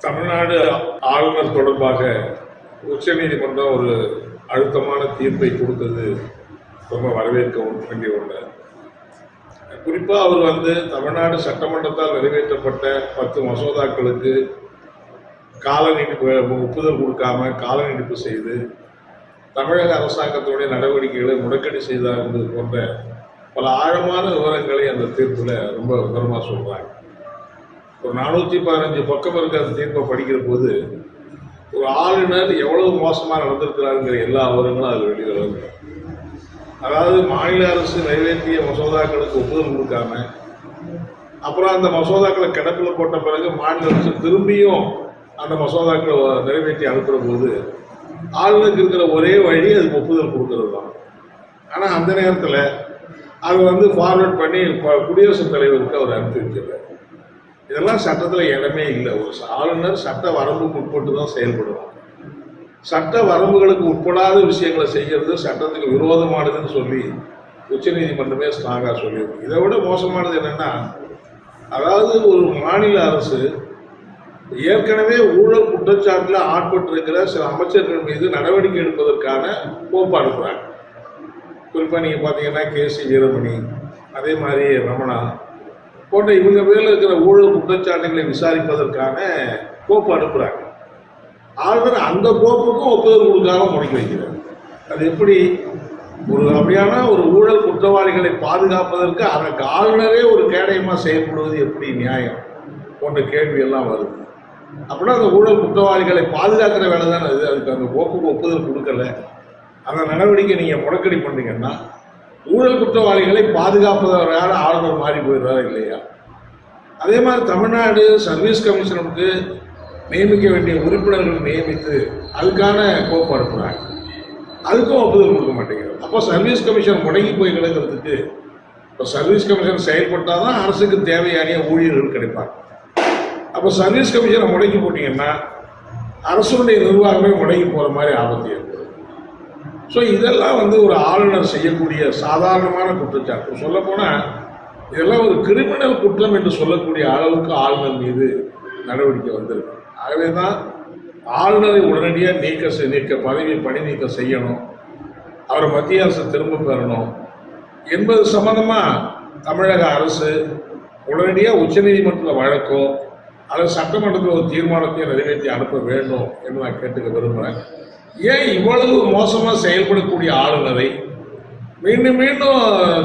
தமிழ்நாடு ஆளுநர் தொடர்பாக உச்சநீதிமன்றம் ஒரு அழுத்தமான தீர்ப்பை கொடுத்தது. ரொம்ப வரவேற்க வேண்டிய ஒன்று குறிப்பாக அவர் வந்து தமிழ்நாடு சட்டமன்றத்தால் நிறைவேற்றப்பட்ட பத்து மசோதாக்களுக்கு கால நீட்டிப்பு ஒப்புதல் கொடுக்காம கால நீட்டிப்பு செய்து தமிழக அரசாங்கத்துடைய நடவடிக்கைகளை முடக்கடி செய்தார் என்பது போன்ற பல ஆழமான விவரங்களை அந்த தீர்ப்பில் ரொம்ப விவரமாக சொல்கிறாங்க ஒரு நானூற்றி பதினஞ்சு பக்கம் இருக்க அந்த தீர்ப்பை படிக்கிற போது ஒரு ஆளுநர் எவ்வளவு மோசமாக நடந்திருக்கிறாருங்கிற எல்லா விவரங்களும் அதில் வெளியில் வருது அதாவது மாநில அரசு நிறைவேற்றிய மசோதாக்களுக்கு ஒப்புதல் கொடுக்காம அப்புறம் அந்த மசோதாக்களை கிடப்பில் போட்ட பிறகு மாநில அரசு திரும்பியும் அந்த மசோதாக்களை நிறைவேற்றி அனுப்புகிற போது ஆளுநருக்கு இருக்கிற ஒரே வழி அதுக்கு ஒப்புதல் கொடுக்கறது தான். ஆனால் அந்த நேரத்தில் அது வந்து ஃபார்வர்ட் பண்ணி ப- குடியரசுத் தலைவருக்கு அவர் அனுப்பி வச்சிருக்காரு இதெல்லாம் சட்டத்தில் இடமே இல்லை. ஒரு ஆளுநர் சட்ட வரம்புக்கு உட்பட்டு தான் செயல்படுவாங்க சட்ட வரம்புகளுக்கு உட்படாத விஷயங்களை செய்கிறது சட்டத்துக்கு விரோதமானதுன்னு சொல்லி உச்சநீதிமன்றமே ஸ்ட்ராங்காக சொல்லியிருக்கு. இதை விட மோசமானது என்னன்னா அதாவது ஒரு மாநில அரசு ஏற்கனவே ஊழல் குற்றச்சாட்டில் ஆட்பட்டிருக்கிற சில அமைச்சர்கள் மீது நடவடிக்கை எடுப்பதற்கான கோப்பு அனுப்புகிறாங்க குறிப்பாக நீங்கள் பார்த்தீங்கன்னா கே சி வீரமணி அதே மாதிரி ரமணா போன்ற இவங்க மேல இருக்கிற ஊழல் குற்றச்சாட்டுகளை விசாரிப்பதற்கான கோப்பு அனுப்புகிறாங்க ஆளுநர் அந்த கோப்புக்கும் ஒப்புதல் கொடுக்காம முடக்கி வைக்கிறார். அது எப்படி? ஒரு அப்படியான ஒரு ஊழல் குற்றவாளிகளை பாதுகாப்பதற்கு அதற்கு ஆளுநரே ஒரு கேடயமாக செயல்படுவது எப்படி நியாயம்? போன்ற கேள்வி எல்லாம் வருது. அப்படின்னா அந்த ஊழல் குற்றவாளிகளை பாதுகாக்கிற வேலை தானே அது? அதுக்கு அந்த கோப்புக்கு ஒப்புதல் கொடுக்கல. அந்த நடவடிக்கை நீங்கள் முடக்கடி பண்ணீங்கன்னா ஊழல் குற்றவாளிகளை பாதுகாப்பதற்கான ஆளுநர் மாறி போயிடுறாரா இல்லையா? அதே மாதிரி தமிழ்நாடு சர்வீஸ் கமிஷனுக்கு நியமிக்க வேண்டிய உறுப்பினர்கள் நியமித்து அதுக்கான கோப்பு அனுப்புகிறாங்க அதுக்கும் ஒப்புதல் கொடுக்க மாட்டேங்கிறது அப்போ சர்வீஸ் கமிஷன் முடங்கி போய் கிடக்கிறதுக்கு இப்போ சர்வீஸ் கமிஷன் செயல்பட்டால் தான் அரசுக்கு தேவையான ஊழியர்கள் கிடைப்பாங்க. அப்போ சர்வீஸ் கமிஷனை முடக்கி போட்டிங்கன்னா அரசுடைய நிர்வாகமே முடங்கி போகிற மாதிரி ஆபத்து ஏற்படும். ஸோ இதெல்லாம் வந்து ஒரு ஆளுநர் செய்யக்கூடிய சாதாரணமான குற்றச்சாட்டு. சொல்லப்போனால் இதெல்லாம் ஒரு கிரிமினல் குற்றம் என்று சொல்லக்கூடிய அளவுக்கு ஆளுநர் மீது நடவடிக்கை வந்திருக்கு. ஆகவே தான் ஆளுநரை உடனடியாக நீக்க செய்- நீக்க பதவி பணி நீக்கம் செய்யணும். அவரை மத்திய அரசு திரும்ப பெறணும். என்பது சம்பந்தமாக தமிழக அரசு உடனடியாக உச்சநீதிமன்றத்தில் வழக்கம் அல்லது சட்டமன்றத்தில் ஒரு தீர்மானத்தை நிறைவேற்றி அனுப்ப வேண்டும் என்று நான் கேட்டுக்க விரும்புகிறேன் ஏன் இவ்வளவு மோசமாக செயல்படக்கூடிய ஆளுநரை மீண்டும் மீண்டும்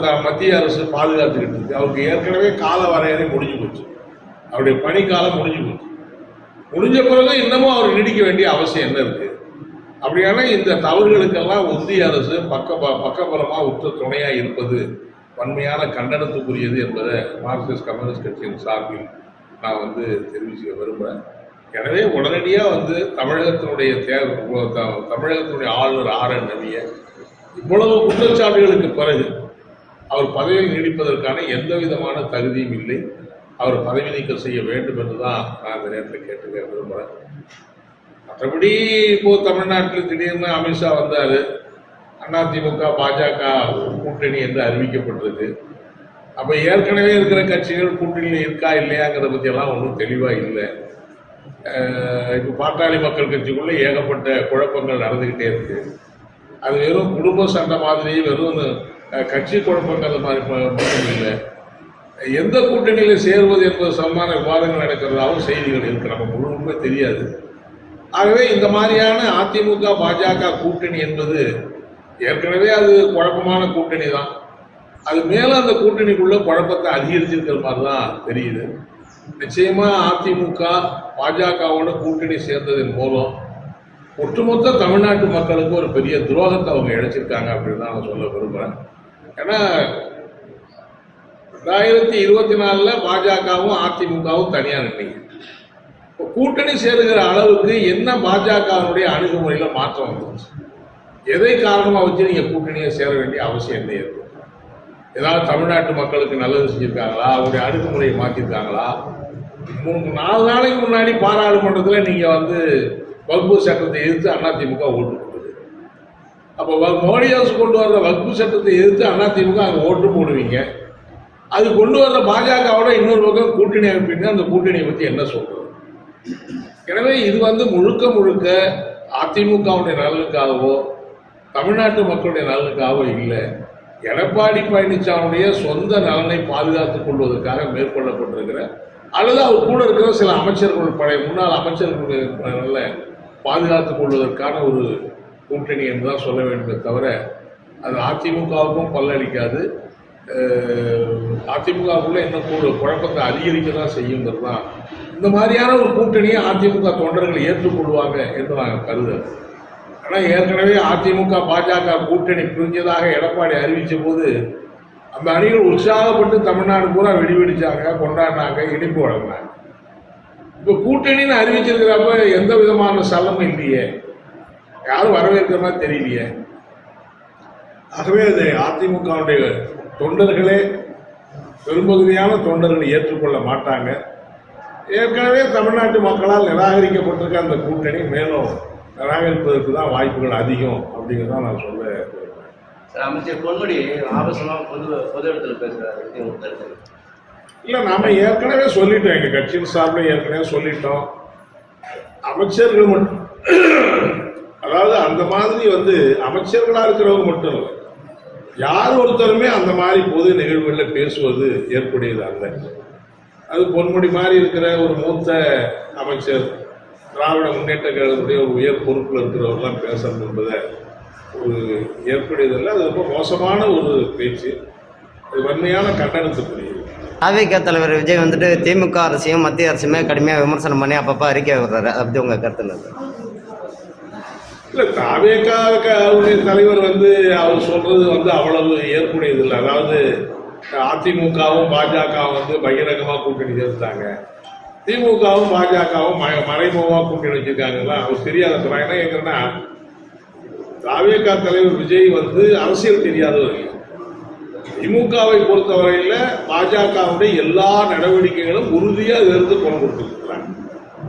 த- மத்திய அரசு பாதுகாத்துக்கிட்டு இருக்கு. அவருக்கு ஏற்கனவே கால வரையறை முடிஞ்சு போச்சு. அவருடைய பணிக்காலம் முடிஞ்சு போச்சு. முடிஞ்ச பிறகு இன்னமும் அவர் நீடிக்க வேண்டிய அவசியம் என்ன இருக்கு? அப்படியான இந்த தவறுகளுக்கெல்லாம் ஒன்றிய அரசு பக்க பக்கபலமாக உற்ற துணையாக இருப்பது வன்மையான கண்டனத்துக்குரியது என்பதை மார்க்சிஸ்ட் கம்யூனிஸ்ட் கட்சியின் சார்பில் நான் வந்து தெரிவிச்சுக்க விரும்புகிறேன் எனவே உடனடியாக வந்து தமிழகத்தினுடைய தேர்வு த- தமிழகத்தினுடைய ஆளுநர் ஆர் என் ரவியை இவ்வளவு குற்றச்சாட்டுகளுக்கு பிறகு அவர் பதவியில் நீடிப்பதற்கான எந்த விதமான தகுதியும் இல்லை. அவர் பதவி நீக்கம் செய்ய வேண்டும் என்று தான் நான் இந்த நேரத்தில் கேட்டுக்க விரும்புகிறேன் மற்றபடி இப்போ தமிழ்நாட்டில் திடீர்னு அமித்ஷா வந்தார். அதிமுக பாஜக கூட்டணி என்று அறிவிக்கப்பட்டிருக்கு. அப்போ ஏற்கனவே இருக்கிற கட்சிகள் கூட்டணியில் இருக்கா இல்லையாங்கிறத பற்றியெல்லாம் ஒன்றும் தெளிவாக இல்லை. இப்போ பாட்டாளி மக்கள் கட்சிக்குள்ளே ஏகப்பட்ட குழப்பங்கள் நடந்துக்கிட்டே இருக்கு. அது வெறும் குடும்ப சண்டை மாதிரி வெறும் கட்சி குழப்பங்கிறது மாதிரி மட்டும் இல்லை. எந்த கூட்டணியில் சேருவது என்பது சம்பந்தமான விவாதங்கள் நடக்கிறதாகவும் செய்திகள் இருக்கு. நமக்கு முழு தெரியாது. ஆகவே இந்த மாதிரியான அதிமுக பாஜக கூட்டணி என்பது ஏற்கனவே அது குழப்பமான கூட்டணி தான் அது மேலும் அந்த கூட்டணிக்குள்ள குழப்பத்தை அதிகரிச்சிருக்கிற மாதிரி தான் தெரியுது. நிச்சயமா அதிமுக பாஜகவோட கூட்டணி சேர்ந்ததன் மூலம் ஒட்டுமொத்த தமிழ்நாட்டு மக்களுக்கு ஒரு பெரிய துரோகத்தை அவங்க இழைச்சிருக்காங்க அப்படின்னு தான் நான் சொல்ல விரும்புகிறேன் ஏன்னா ரெண்டாயிரத்தி இருபத்தி நாலில் பாஜகவும் அதிமுகவும் தனியாக நின்றீங்க இப்போ கூட்டணி சேருகிற அளவுக்கு என்ன பாஜகவினுடைய அணுகுமுறையில் மாற்றம் வந்துச்சு? எதை காரணமாக வச்சு நீங்கள் கூட்டணியை சேர வேண்டிய அவசியம் என்ன இருக்கு ஏதாவது தமிழ்நாட்டு மக்களுக்கு நல்லது செஞ்சுருக்காங்களா? அவருடைய அணுகுமுறையை மாற்றிருக்காங்களா மூணு நாலு நாளைக்கு முன்னாடி பாராளுமன்றத்தில் நீங்கள் வந்து வகுப்பு சட்டத்தை எதிர்த்து அதிமுக ஓட்டு போடுது. அப்போ வ- மோடி அரசு கொண்டு வர்ற வகுப்பு சட்டத்தை எதிர்த்து அதிமுக அங்கே ஓட்டு போடுவீங்க. அது கொண்டு வர்ற பாஜகவோட இன்னொரு பக்கம் கூட்டணி அமைப்பீங்க அந்த கூட்டணியை பற்றி என்ன சொல்கிறது எனவே இது வந்து முழுக்க முழுக்க அதிமுகவுடைய நலனுக்காகவோ தமிழ்நாட்டு மக்களுடைய நலனுக்காகவோ இல்லை. எடப்பாடி பழனிசாமியுடைய சொந்த நலனை பாதுகாத்துக் கொள்வதற்காக மேற்கொள்ளப்பட்டிருக்கிற அல்லது அவர் கூட இருக்கிற சில அமைச்சர்கள் பழைய முன்னாள் அமைச்சர்களுடைய பாதுகாத்துக் கொள்வதற்கான ஒரு கூட்டணி என்று தான் சொல்ல வேண்டுமே தவிர அது அதிமுகவுக்கும் பல்லளிக்காது அஹ் அதிமுகவுக்குள்ள இன்னும் கூட குழப்பத்தை அதிகரிக்க தான் செய்யுங்கிறது தான். இந்த மாதிரியான ஒரு கூட்டணியை அதிமுக தொண்டர்கள் ஏற்றுக்கொள்வாங்க என்று நாங்கள் கருதுகிறோம் ஆனால் ஏற்கனவே அதிமுக பாஜக கூட்டணி பிரிஞ்சதாக எடப்பாடி அறிவித்த போது அந்த அணிகள் உற்சாகப்பட்டு தமிழ்நாடு பூரா வெடி வெடிச்சாங்க கொண்டாடினாங்க இனிப்பு வழங்கினாங்க. இப்போ கூட்டணின்னு அறிவிச்சிருக்கிறப்ப எந்த விதமான சலமும் இல்லையே. யாரும் வரவேற்கிற மாதிரி தெரியலையே. ஆகவே அது அதிமுகவுடைய தொண்டர்களே பெரும்பகுதியான தொண்டர்கள் ஏற்றுக்கொள்ள மாட்டாங்க. ஏற்கனவே தமிழ்நாட்டு மக்களால் நிராகரிக்கப்பட்டிருக்க அந்த கூட்டணி மேலும் நிராகரிப்பதற்கு தான் வாய்ப்புகள் அதிகம் அப்படிங்கிறத நான் சொல்ல. சார் அமைச்சர் பொன்முடி ஆபாசமா பொது பொது இடத்துல கருத்து? இல்லை நாம ஏற்கனவே சொல்லிட்டோம் எங்கள் கட்சியின் சார்பில் ஏற்கனவே சொல்லிட்டோம். அமைச்சர்கள் மட்டும் அதாவது அந்த மாதிரி வந்து அமைச்சர்களாக இருக்கிறவங்க மட்டும் இல்லை யார் ஒருத்தருமே அந்த மாதிரி பொது நிகழ்வுகளில் பேசுவது ஏற்புடையது அல்ல. அது பொன்முடி மாதிரி இருக்கிற ஒரு மூத்த அமைச்சர் திராவிட முன்னேற்ற கழகத்துடைய ஒரு உயர் பொறுப்பில் இருக்கிறவர்லாம் பேசுறது என்பதை ஒரு ஏற்புடையதல்ல. அது ரொம்ப மோசமான ஒரு பேச்சு. அது வன்மையான கண்டனத்துக்குரியது அதிமுக தலைவர் விஜய் வந்துட்டு திமுக அரசையும் மத்திய அரசுமே கடுமையாக விமர்சனம் பண்ணி அப்பப்போ அறிக்கை விடுறாரு. அதை பற்றி உங்கள் கருத்து இல்ல தாவேக்காவுடைய தலைவர் வந்து அவர் சொல்றது வந்து அவ்வளவு ஏற்புடையது இல்லை அதாவது அதிமுகவும் பாஜகவும் வந்து பகிரங்கமா கூட்டணி சேர்த்தாங்க திமுகவும் பாஜகவும் ம- மறைமுகமா கூட்டணி வச்சிருக்காங்களா அவர் தெரியாத சொல்றாங்க என்ன கேட்கறேன்னா தாவேக்கா தலைவர் விஜய் வந்து அரசியல் தெரியாதவர். திமுகவை பொறுத்தவரையில் பாஜகவுடைய எல்லா நடவடிக்கைகளும் உறுதியா இருந்து கொண்டு கொடுத்துருக்கிறாங்க.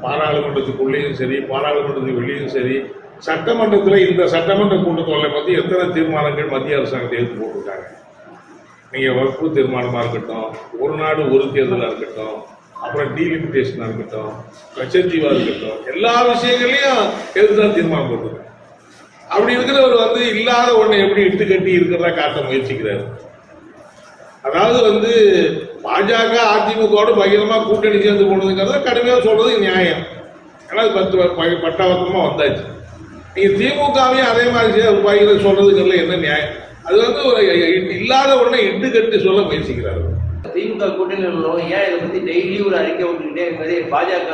பாராளுமன்றத்துக்குள்ளேயும் சரி பாராளுமன்றத்துக்கு வெளியும் சரி சட்டமன்றத்தில் இந்த சட்டமன்ற கூட்டத்தொடரை பற்றி எத்தனை தீர்மானங்கள் மத்திய அரசாங்கத்தை எடுத்து போட்டிருக்காங்க நீங்கள் வகுப்பு தீர்மானமாக இருக்கட்டும் ஒரு நாடு ஒரு தேர்தலாக இருக்கட்டும் அப்புறம் டீலிமிட்டேஷனாக இருக்கட்டும் கச்சஞ்சீவாக இருக்கட்டும் எல்லா விஷயங்களையும் எதிர்த்து தீர்மானம் போட்டிருக்காங்க அப்படி இருக்கிறவர் வந்து இல்லாத ஒன்றை எப்படி இட்டு கட்டி இருக்கிறதா காட்ட முயற்சிக்கிறாரு. அதாவது வந்து பாஜக அதிமுகவோட பகிரமாக கூட்டணி சேர்ந்து போனதுங்கிறத கடுமையாக சொல்றது நியாயம். ஏன்னா பத்து வ- வந்தாச்சு. நீங்கள் திமுகவையும் அதே மாதிரி பகிர சொல்றதுங்கிறதுல என்ன நியாயம்? அது வந்து ஒரு இல்லாத ஒன்றை இட்டு கட்டி சொல்ல முயற்சிக்கிறார்கள் திமுக கூட்டணி உள்ளவங்க ஏன் இதை பத்தி டெய்லி ஒரு அறிக்கை விட்டுக்கிட்டே இருக்கிறது பாஜக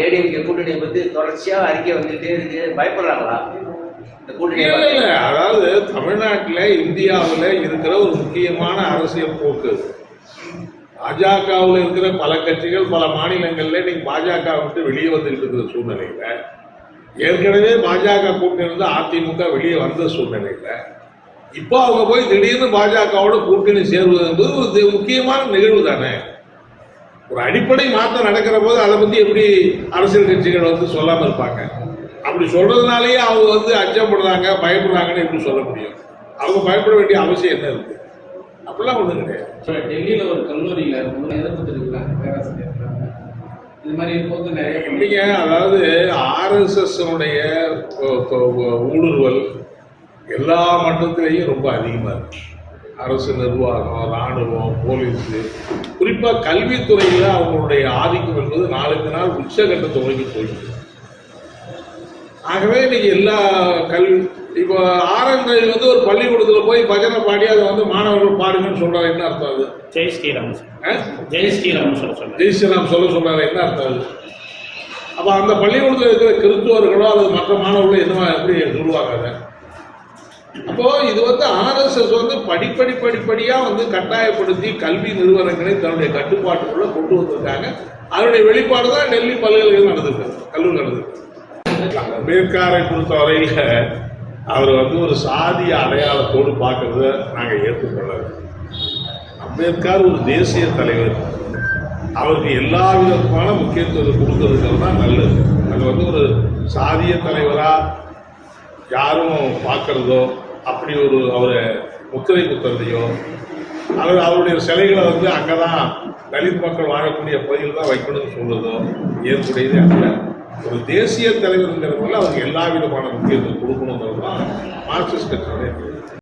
ஏடிஎம்கே கூட்டணியை பத்தி தொடர்ச்சியா அறிக்கை வந்துட்டே இருக்கு பயப்படுறாங்களா? அதாவது தமிழ்நாட்டில் இந்தியாவில் இருக்கிற ஒரு முக்கியமான அரசியல் போக்கு. பாஜகவில் இருக்கிற பல கட்சிகள் பல மாநிலங்கள்ல நீங்க பாஜக விட்டு வெளியே வந்துட்டு இருக்கிற சூழ்நிலையில ஏற்கனவே பாஜக கூட்டணி இருந்து அதிமுக வெளியே வந்த சூழ்நிலையில இப்போ அவங்க போய் திடீர்னு பாஜகவோட கூட்டணி சேர்வது என்பது முக்கியமான நிகழ்வு தானே. ஒரு அடிப்படை மாற்றம் நடக்கிற போது அதை பத்தி எப்படி அரசியல் கட்சிகள் வந்து சொல்லாம இருப்பாங்க? அப்படி சொல்றதுனாலயே அவங்க வந்து அச்சப்படுறாங்க பயப்படுறாங்கன்னு எப்படி சொல்ல முடியும்? அவங்க பயப்பட வேண்டிய அவசியம் என்ன இருக்கு? அப்படிலாம் ஒண்ணும் கிடையாது. டெல்லியில் ஒரு கல்லூரியில் ஒன்று எதிர்ப்பு தெரிவிக்கிறாங்க பேராசிரியர் இது மாதிரி இருக்கும்போது நிறைய அதாவது ஆர்எஸ்எஸ் உடைய ஊடுருவல் எல்லா மட்டத்திலையும் ரொம்ப அதிகமா இருக்கு. அரசு நிர்வாகம் ராணுவம் போலீஸ். குறிப்பா கல்வித்துறையில அவங்களுடைய ஆதிக்கம் என்பது நாளுக்கு நாள் உச்சகட்டத்தை நோக்கி போயிருக்கு ஆகவே இன்னைக்கு எல்லா கல்வி இப்போ ஆறாம் கல்வி வந்து ஒரு பள்ளிக்கூடத்துல போய் பஜனை பாடி அதை வந்து மாணவர்கள் பாடுங்கன்னு சொல்றாரு என்ன அர்த்தம் அது? ஜெய் ஸ்ரீராம்? ஜெய் ஸ்ரீராம் சொல்ல சொல்றேன் ஜெய் ஸ்ரீராம் சொல்ல சொல்றாரு என்ன அர்த்தம் அது? அப்ப அந்த பள்ளிக்கூடத்தில் இருக்கிற கிறிஸ்துவர்களோ அல்லது மற்ற மாணவர்களோ என்னவா எப்படி சொல்லுவாங்க அதை? அப்போ இது வந்து ஆர்எஸ்எஸ் வந்து படிப்படி படிப்படியா வந்து கட்டாயப்படுத்தி கல்வி நிறுவனங்களை தன்னுடைய கட்டுப்பாட்டுக்குள்ள கொண்டு வந்திருக்காங்க. அதனுடைய வெளிப்பாடு தான் டெல்லி பல்கலைக்கழகம் நடந்திருக்கு. கல்லூரி நடந்திருக்கு. அம்பேத்கரை பொறுத்தவரையில அவர் வந்து ஒரு சாதிய அடையாளத்தோடு பார்க்கறத நாங்க ஏற்றுக்கொள்ளல. அம்பேத்கர் ஒரு தேசிய தலைவர். அவருக்கு எல்லா விதமான முக்கியத்துவத்தை கொடுக்கறதுக்கு தான் நல்லது. அது வந்து ஒரு சாதிய தலைவரா யாரும் பார்க்கறதோ அப்படி ஒரு அவரை முத்திரை குத்துறதையோ அவர் அவருடைய சிலைகளை வந்து அங்கே தான் தலித் மக்கள் வாழக்கூடிய பகுதியில் தான் வைக்கணும்னு சொல்றதோ ஏற்புடையதே அல்ல. ஒரு தேசிய தலைவருங்கிறவங்க அவருக்கு எல்லா விதமான முக்கியத்துவம் கொடுக்கணுங்கிறது தான் மார்க்சிஸ்ட் கட்சியுடைய